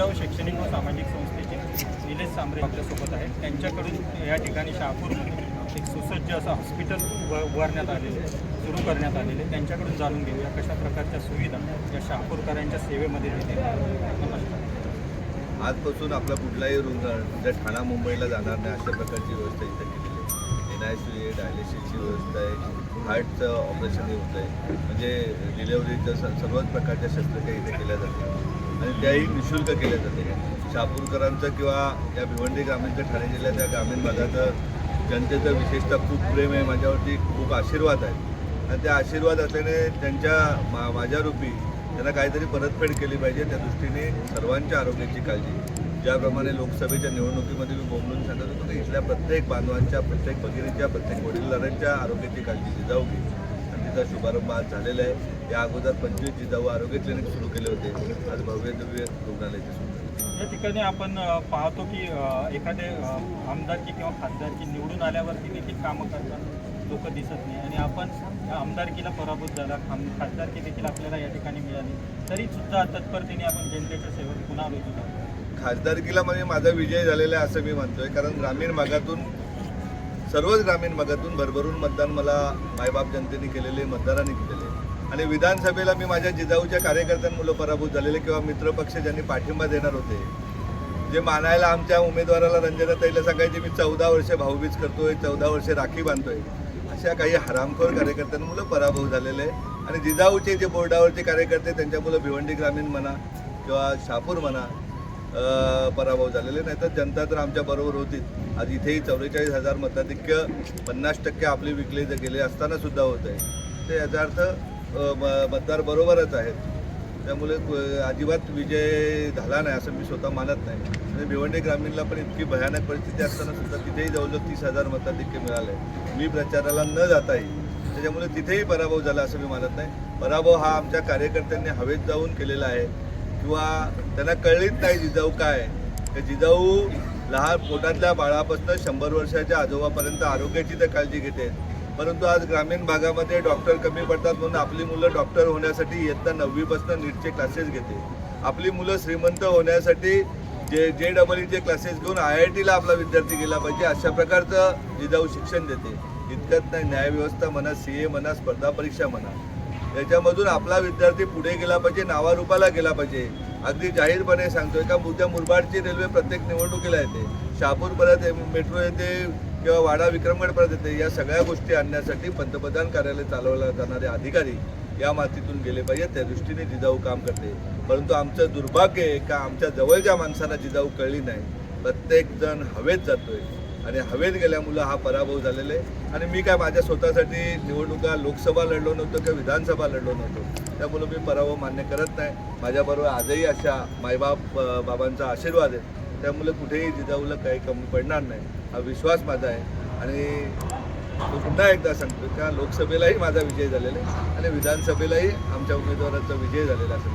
जिजाऊ शैक्षणिक व सामाजिक संस्थेचे निलेश सांबरे आपल्यासोबत आहेत. त्यांच्याकडून या ठिकाणी शहापूरमध्ये एक सुसज्ज असं हॉस्पिटल व उभारण्यात आलेले सुरू करण्यात आलेले. त्यांच्याकडून जाणून घेऊया कशा प्रकारच्या सुविधा या शहापूरकरांच्या सेवेमध्ये देते. नमस्कार. आजपासून आपला कुठलाही रुग्ण म्हणजे ठाणा मुंबईला जाणार नाही अशा प्रकारची व्यवस्था इथे केली आहे आहे डायलिसिसची व्यवस्था आहे. हार्टचं ऑपरेशनही होत आहे म्हणजे डिलेवरीचं स सर्वच प्रकारच्या शस्त्रक्रिया इथे केल्या जातात. आणि त्याही निशुल्क केल्या जाते शापूरकरांचं किंवा या भिवंडी ग्रामीणचं ठाणे जिल्ह्याच्या ग्रामीण भागाचं जनतेचं विशेषतः खूप प्रेम आहे. माझ्यावरती खूप आशीर्वाद आहे. आणि त्या आशीर्वाद असल्याने त्यांच्या मा माझ्यारूपी त्यांना काहीतरी परतफेड केली पाहिजे. त्या दृष्टीने सर्वांच्या आरोग्याची काळजी. ज्याप्रमाणे लोकसभेच्या निवडणुकीमध्ये मी बोंबलून सांगत होतो इथल्या प्रत्येक बांधवांच्या प्रत्येक भगिनीच्या प्रत्येक वडीलधाऱ्यांच्या आरोग्याची काळजी जिजाऊ आणि तिचा शुभारंभ आज झालेला आहे. या अगोदर पंचवीस जिजाऊ आरोग्य क्लिनिक सुरू केले होते. आज भव्य दिव्य रुग्णालयाचे सुरू या ठिकाणी आपण पाहतो की एखादे आमदारकी किंवा खासदारकी निवडून आल्यावरती देखील कामं करतात. लोक दिसत नाही. आणि आपण आमदारकीला पराभूत झाला. खाम खासदारकी देखील आपल्याला या ठिकाणी मिळाली. तरी सुद्धा तत्परतेने आपण जनतेच्या सेवेत पुन्हा रुजू करतो खासदारकीला म्हणजे माझा विजय झालेला आहे असं मी म्हणतोय. कारण ग्रामीण भागातून सर्वच ग्रामीण भागातून भरभरून मतदान मला मायबाप जनतेने केलेले मतदारांनी केलेले. आणि विधानसभेला मी माझ्या जिजाऊच्या कार्यकर्त्यांमुळे पराभूत झालेले किंवा मित्रपक्ष ज्यांनी पाठिंबा देणार होते जे मानायला आमच्या उमेदवाराला रंजनाताईला सांगायचे मी चौदा वर्षे भाऊबीज करतोय चौदा वर्षे राखी बांधतोय अशा काही हरामखोर कार्यकर्त्यांमुळे पराभव झालेले आहे. आणि जिजाऊचे जे बोर्डावरचे कार्यकर्ते त्यांच्यामुळे भिवंडी ग्रामीण म्हणा किंवा शापूर म्हणा पराभव झालेले नाही तर जनता तर आमच्या बरोबर होतीच आज इथेही चौवेचाळीस हजार मताधिक्य पन्नास टक्के आपले विकले जे गेले असताना सुद्धा होत आहे. ते याचा अर्थ म- मतदार बरोबरच आहेत. त्यामुळे अजिबात विजय झाला नाही असं मी स्वतः मानत नाही. आणि भिवंडी ग्रामीणला पण इतकी भयानक परिस्थिती असताना सुद्धा तिथेही जवळजवळ तीस हजार मताधिक्य मिळाले. मी प्रचाराला न जाताही त्याच्यामुळे तिथेही पराभव झाला असं मी मानत नाही. पराभव हा आमच्या कार्यकर्त्यांनी हवेत जाऊन केलेला आहे. किंवा त्यांना कळलीच नाही जिजाऊ काय. तर जिजाऊ लहान पोटातल्या बाळापासून शंभर वर्षाच्या आजोबापर्यंत आरोग्याची तर काळजी घेते. परंतु आज ग्रामीण भागामध्ये डॉक्टर कमी पडतात म्हणून आपली मुलं डॉक्टर होण्यासाठी इयत्ता नववीपासून नीटचे क्लासेस घेते. आपली मुलं श्रीमंत होण्यासाठी जे जे डबल ईचे क्लासेस घेऊन आय आय टीला आपला विद्यार्थी गेला पाहिजे अशा प्रकारचं जिजाऊ शिक्षण देते. इतकंच नाही न्यायव्यवस्था म्हणा सी ए म्हणा स्पर्धा परीक्षा म्हणा. याच्यामधून आपला विद्यार्थी पुढे गेला पाहिजे नावारूपाला गेला पाहिजे. अगदी जाहीरपणे सांगतोय का उद्या मुरबाडची रेल्वे प्रत्येक निवडणुकीला येते. शहापूरपर्यंत परत मेट्रो येते किंवा वाडा विक्रमगडपर्यंत परत येते या सगळ्या गोष्टी आणण्यासाठी पंतप्रधान कार्यालय चालवल्या जाणारे अधिकारी या मातीतून गेले पाहिजे त्या दृष्टीने जिजाऊ काम करते. परंतु आमचं दुर्भाग्य आहे का आमच्या जवळच्या माणसांना जिजाऊ कळली नाही. प्रत्येक जण हवेत जातोय. आणि हवेत गेल्यामुळं हा पराभव झालेला आहे. आणि मी काय माझ्या स्वतःसाठी निवडणुका लोकसभा लढलो नव्हतो किंवा विधानसभा लढलो नव्हतो. त्यामुळं मी पराभव मान्य करत नाही. माझ्याबरोबर आजही अशा मायबाप बाबांचा आशीर्वाद आहे. त्यामुळं कुठेही जिजाऊला काही कमी पडणार नाही. हा विश्वास माझा आहे. आणि तो पुन्हा एकदा सांगतो का लोकसभेलाही माझा विजय झालेला आहे. आणि विधानसभेलाही आमच्या उमेदवाराचा विजय झालेला असं